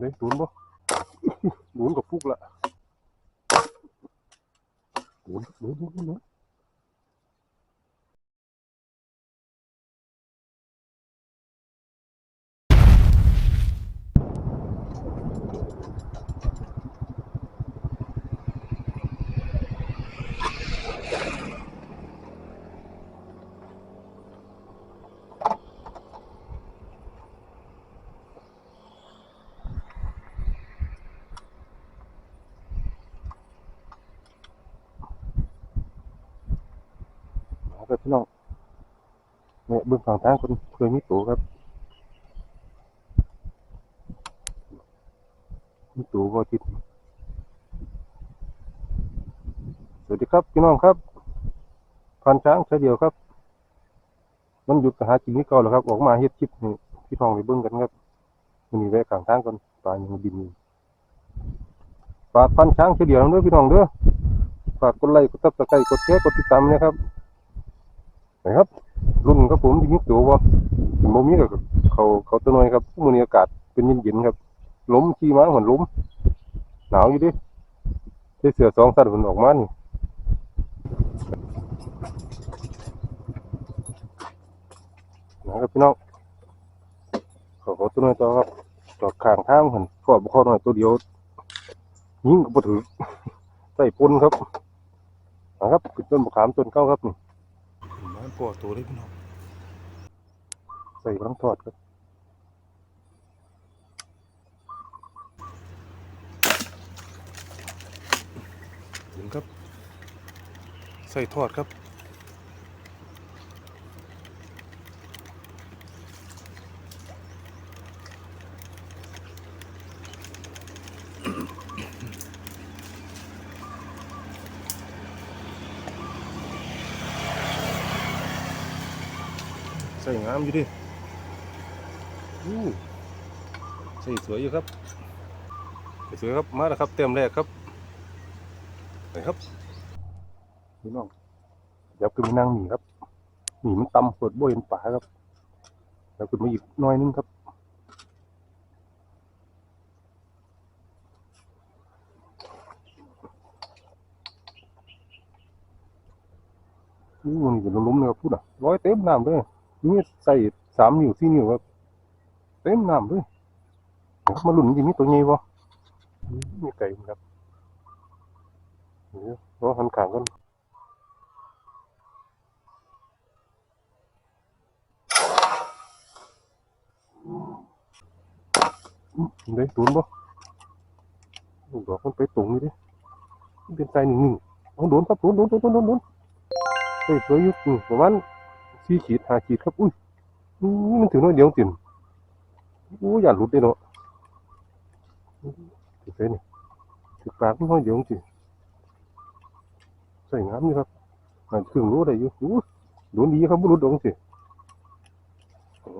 ได้ศูนย์บ่ศูนย์กับฟุกละศูนย์ศูนย์ศูนย์ศูนย์มา ครับพี่น้องเนี่ยเบื้องฝั่งทางคนเคยมีตัวครับมีตัวก็ติดสวัสดีครับพี่น้องครับพันช้างเฉเดียวครับ มันหยุดกหากินนี่ก่าแล้วครับ ออกมาเฮ็ดคลิปให้พี่น้องไปเบิ่งกันครับมันมีแวะกลางทางก่อนปลายังบินอยู่ฝากพันช้างเฉเดียวด้อพี่น้องเด้อฝากกดไลค์กดซับสไครต์กดแชร์กดติดตามนะครับ นะครับรุ่นครับผมที่มีตัวบ่ถึงบ่มีก็เขาเขาตัวน้อยครับมือนี้อากาศเป็นเย็นๆครับล้มขี่ม้าหมือนล้มหนาวอยู่ดิใส่เสื้อสองสั้นมันออกมานี่นะครับพี่น้องเขาเขาตัวน้อยตัวครับจอดข้างทางเหมือนพวกบุคคลน้อยตัวเดียวยิงก็บ่ถือใส่ปนครับนะครับขึ้นต้นมะขามต้นเก้าครับนี่ มาปอตัวได้พี่น้องใส่กำลังทอดครับถึงครับ ใส่ทอดครับ ใส่งามอยู่ดิอู้ใส่สวยอยู่ครับสวยครับมาแล้วครับเต็มแรกครับไปครับพี่น้องเดี๋ยวขึ้นมานั่งหนีครับหนีมันต่ำเปิดบ่เห็นป่าครับเดี๋ยวขึ้นมาอีกหน้อยนึงครับอู้นี่เป็นล้มเลยครับพูดอะร้อยเต็มน้ำเลย นี่ใส่สามนิ้วสี่นิ้วครับเต็มน้ำเลยมาหลุนยิมีตัวใหญ่บ่มีไก่ครับเดี๋ยวรอหันขางกันได้ตูนบ่ลูกดอกมันไปตรงนี่ดิเป็นใจหนึ่งหนึ่งโดนครับโดนโดนโดนโดนโดนเฮ้ยสวยอยู่อืมประมาณ สี่ขีดห้าขีดครับ อุ้ยอู้มันถึงน้อยเดียวติ่นอู้อย่าหลุดเลยเนาะถึงเส้นถึงปากมันน้อยเดียวจริงใส่งามนี่ครับมันครึ่งรู้ได้อยู่อู้โดนดีครับบุรุษดงสิอ๋อ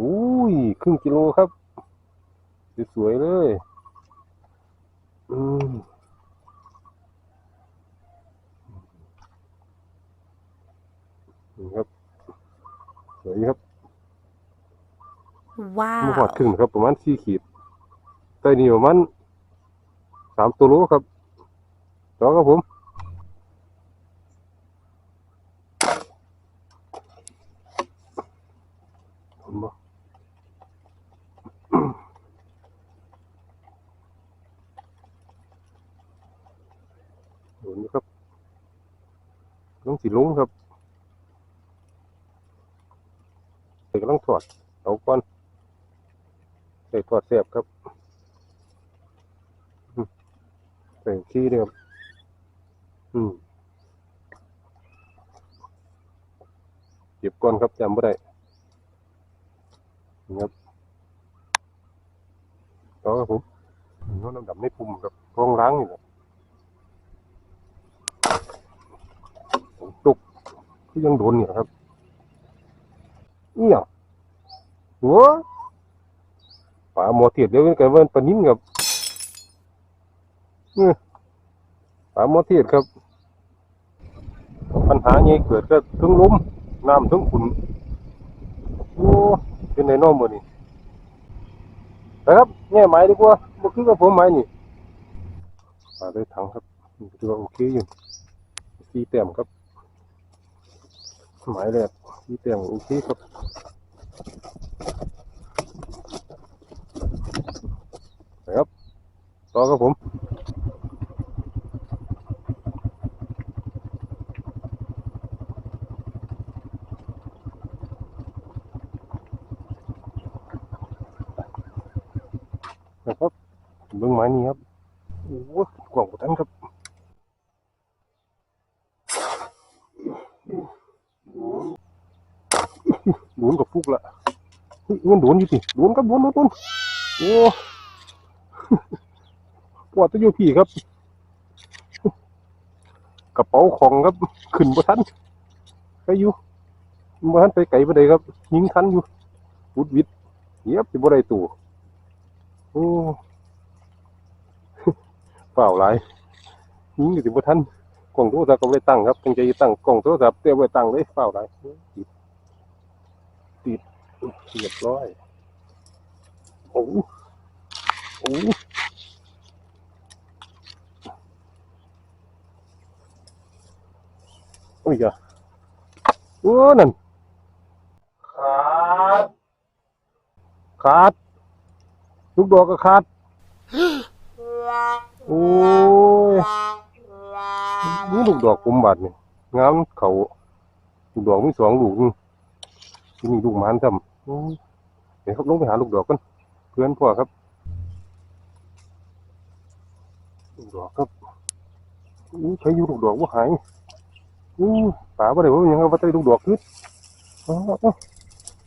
อุ้ยครึ่งกิโลครับ สวยๆเลย อืม นี่ครับสวยครับว้ามือหอวดครึ่งครับ ประมาณสี่ขีดใต้นี่ประมาณสามตัวโลครับต่อครับผมผมบ่โดนอยู่ครับต้องสีลุงครับ ใส่กำลังถอดเอาก่อนใส่ถอดเสียบครับอืมใส่ขี้เดียวอืมเก็บก่อนครับจำไม่ได้ครับต่อครับผมน้องน้ำดำในปุ่มครับกองล้างนี่แหละตุกที่ยังโดนอยู่นะครับ เนี่ยหัวปลาหมอเทียดเดี๋ยวกันว่าปลานิ้นกับเนี่ยปลาหมอเทียดครับ ปัญหาใหญ่เกิดก็ทั้งลมน้ำทั้งฝุ่นโอ้เป็นไดโนมบ่นี่ไปครับแง่ไม้ดีกว่าบ่คือกับผมไม้นี่ปาได้ถังครับถือว่าโอเคอยู่สี่แต้มครับ หมายแรกที่เตียงอเคครับไปครับต่อครับผม นะครับเบื้องไม้นี้ครับโอ้โหกว่างกว่านั้นครับ โดนกับฟุกละเฮ้ยมันโดนอยู่สิโดนครับโดนโดนโดนโอ้ปวดตัวอยู่พี่ครับ กระเป๋าของครับ ขึ้นบ่ทันไปอยู่บ่ทันไปไกลบ่ได้ครับยิงทันอยู่วุดวิดเยียบสิบ่ได้ตู่โอ้เปล่าหลายยิงอยู่ที่บ่ทันกล่องโทรศัพท์ก็ไม่ตั้งครับตั้งใจจะตั้งกล่องโทรศัพท์เตรียมไว้ตั้งเลยเปล่าหลาย ติดติดเรียบร้อยโอ้โอ้โอ้ยอะโอ้นั่นขาดขาดลูกดอกก็ขาดโอ้ยนี่ลูกดอกผมบาดนี่งามเขาลูกดอกมีสองลูกนี่ ที่นี่ลูกหมานทำโอ้ยเดี๋ยวครับลงไปหาลูกดอกกันเพื่อนพ่อครับลูกดอกครับอู้ใช้อยู่ลูกดอกว่าหายอู้ป่าบ่ได้ว่ายังไงว่าได้ลูกดอกขึ้นอ๋อ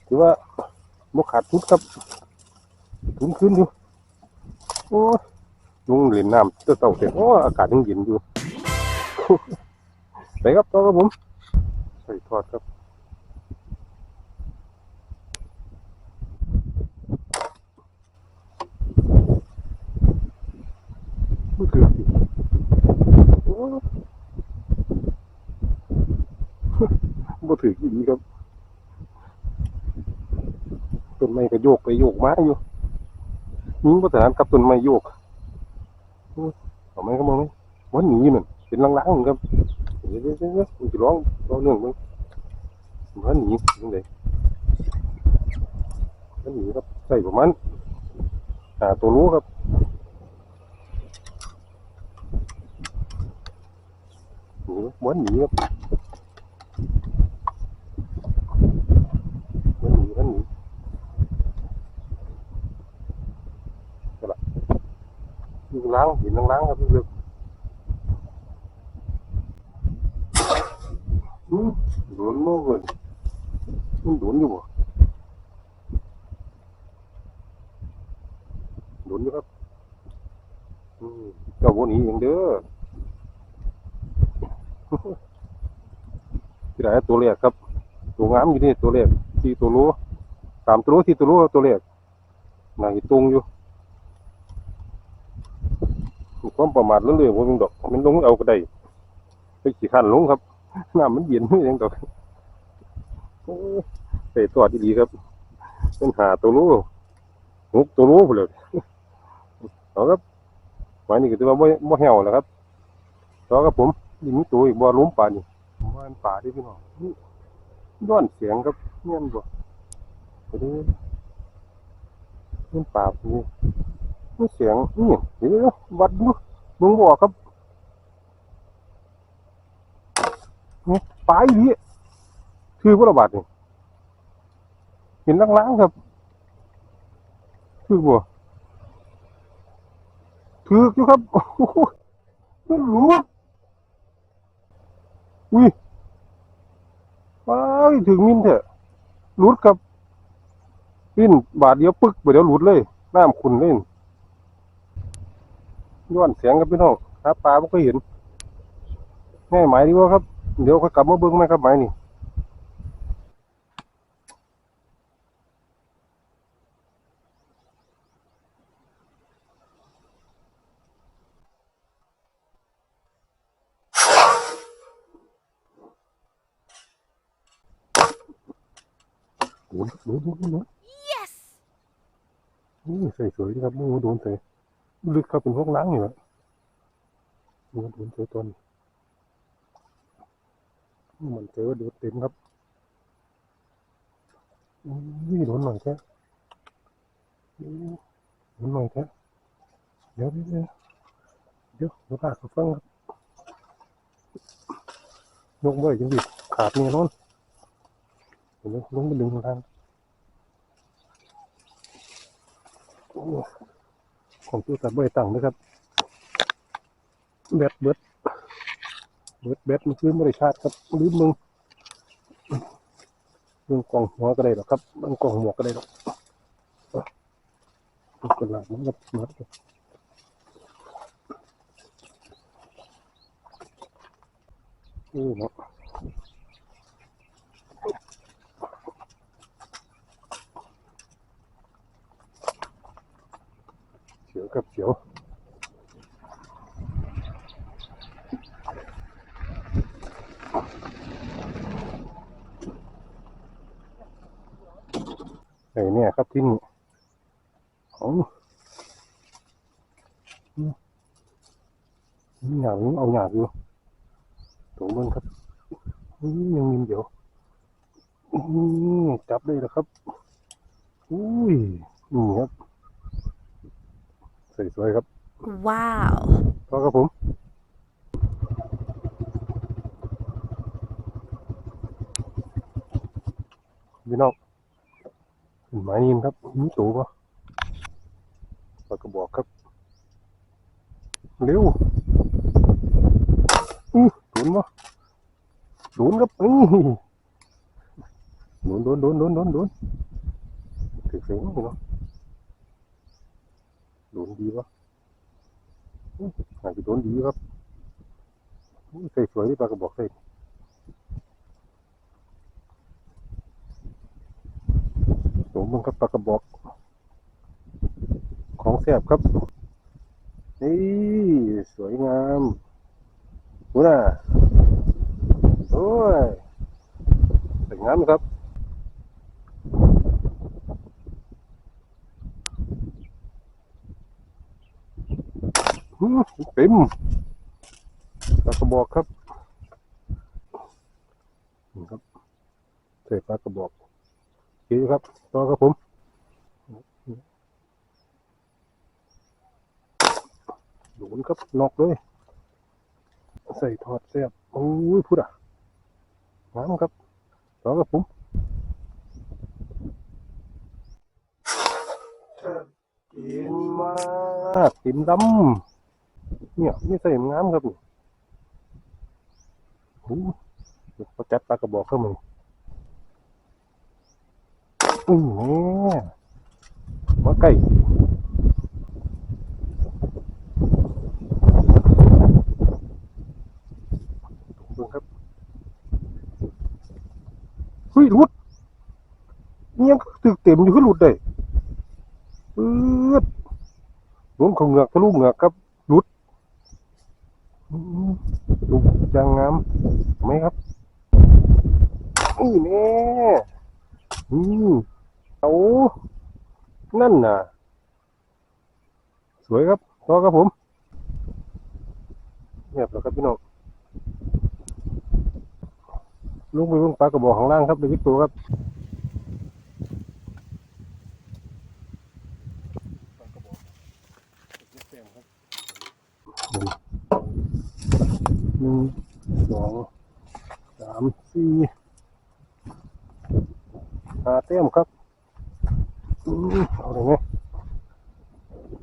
ถือว่าบ่ขาดทุนครับทุนขึ้นอยู่โอ้ยลุงเหรียญน้ำเต่าเต่าเสร็จโอ้อากาศยังเย็นอยู่ไปครับต่อครับผมใส่ทอดครับ มือถือสิบ่ถือกี่ดีครับต้นไม้ก็โยกไปโยกมาอยู่ยิงประสานกับต้นไม้โยกเอาไหมครับมองไหมวันนี้นั่นเป็นลังๆครับเดี๋ยวเดี๋ยวเดี๋ยวเดี๋ยวมันจะร้องร้องเรื่องมึงวันนี้ยังไงวันนี้ครับใส่ประมาณหาตัวรู้ครับ หนีวันหนีครับวันหนีวันหนีลูกล้างหินล้างๆครับลูกๆอืมโดนมากเลยมันโดนอยู่บ่โดนอยู่ครับเจ้าโบนนี้เองเด้อ ที่ไหนตัวแรกครับ ตัวงามอยู่นี่ตัวแรกที่ตัวรู้สามตัวรู้ที่ตัวรู้ตัวแรกนายตรงอยู่มีความประมาทเรื่อยๆว่ามันดอก มันลงเอาก็ได้ไปขี่ขันลงครับน้ำมันเย็นไม่ยังดอกโอ้ยไปตอดดีๆครับเป็นหาตัวรู้หกตัวรู้ไปเลยเอาครับหมายนี่ก็ถือว่าไม่ไม่เหี่ยวแล้วครับต่อครับผม ยิงมีตัวอีกบ่ล้มป่านี่ผมว่ามันป่าที่พี่น้องนี่ย้อนเสียงครับเงี้ยนบ่ไปดูมันป่านี่นี่เสียงนี่เดี๋ยววัดดูมึงบอกครับนี่ปลายดิคือพระบาทนี่เห็นล้างๆครับ คือบ่ถือกอยู่ครับโอ้โหมันหลุด อุ้ยไปถึงมินเถอะหลุดครับปิ้นบาทเดียวปึ๊กเดี๋ยวหลุดเลยน้ำขุนเลยย้อนเสียงครับพี่น้องหาปลาไม่เคยเห็นง่ายหมายดีกว่าครับ เดี๋ยวค่อยกลับมาเบิ้งไหมครับหมายนี่ โดนโดนโดนโดน Yes! นี่ใส่สวยดีครับมูโดนใส่ลึกเข้าเป็นพวกล้างอยู่อะมูโดนใส่ตอนมันเจอว่าโดนเต็มครับนี่โดนหน่อยแค่โดนหน่อยแค่เดี๋ยวเดี๋ยวเดี๋ยวเดี๋ยวปากเขาฟังครับยกไว้จังดิขาดแน่นอน เดี๋ยวลงไปดึงทางของตู้ตัดใบตั้งนะครับแบตเบิดเบิดแบตมันคือไม่ได้ชาร์ครับลืมมึงมึงกล่องหัวก็ได้หรอกครับมันกล่องหมวกก็ได้หรอกกระลาดมันกับมัดครับโอ้เนาะ เสียวครับเสียวไอ้เนี่ยครับที่นี่ของนี่หยาบนี่เอาหยาบอยู่ตัวมันครับนี่ยังมีเดี๋ยวนี่จับได้แล้วครับ อุ้ยนี่ครับ สวยๆครับ Wow! ก็ครับผมพี่น้องเป็นไม้นินครับมีตูปะปากกระบอกครับ เร็วอื้อโดนปะโดนครับอื้อโดนโดนโดนโดนโดนโดนถึงเสียงพี่น้อง โดนดีปะอาจจะโดนดีครับใส่สวยที่ปลากระบอกใส่สมมันครับปลากระบอก ของแซ่บครับ นี่สวยงามดูน่ะโอ้ยสวยงามครับ เต็มปลากระบอกครับนี่ครับใส่ปลากระบอกโอเคครับต่อครับผมโดนครับนอกเลย ใส่ทอดแซ่บโอ้ยพูดอะน้ำครับต่อครับผมกินมากกินดำ เนี่ยนี่ใส่น้ำครับนี่โอ้เขาจัดปลากระบอกเข้ามาอือเนี่มาไก่ดูครับเฮ้ยหลุดนี่ยตึกเต็มอยู่ขึ้นหลุดเลยปื๊ดโดนเขาเหงือกทะลุเหงือกครับ ดูยางงามไหมครับนี่แน่อืมเอานั่นน่ะ สวยครับต่อครับผมเงียบแล้วครับพี่น้องลงไปเบนปลากระบอกข้างล่างครับในวิกตัวครับปลากระบอกเต็มครับ หนึ่งสองสาม สี่หาเต็มครับอืมเอาเลยไหม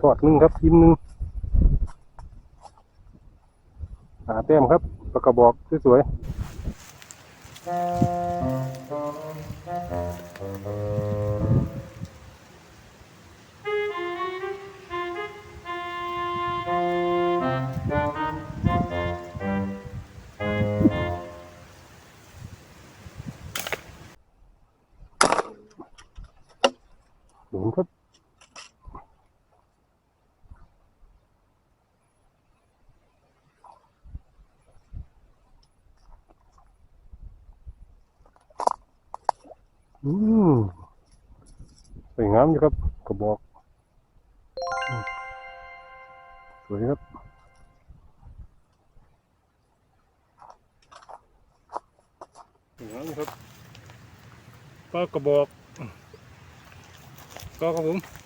ถอดหนึ่งครับยิ้มหนึ่งหาเต็มครับปากกระบอกสวยๆ อืมวยงามอยู่ครับกระบอก สวยครับสวยงามครับปลากระบอกก็ครับผม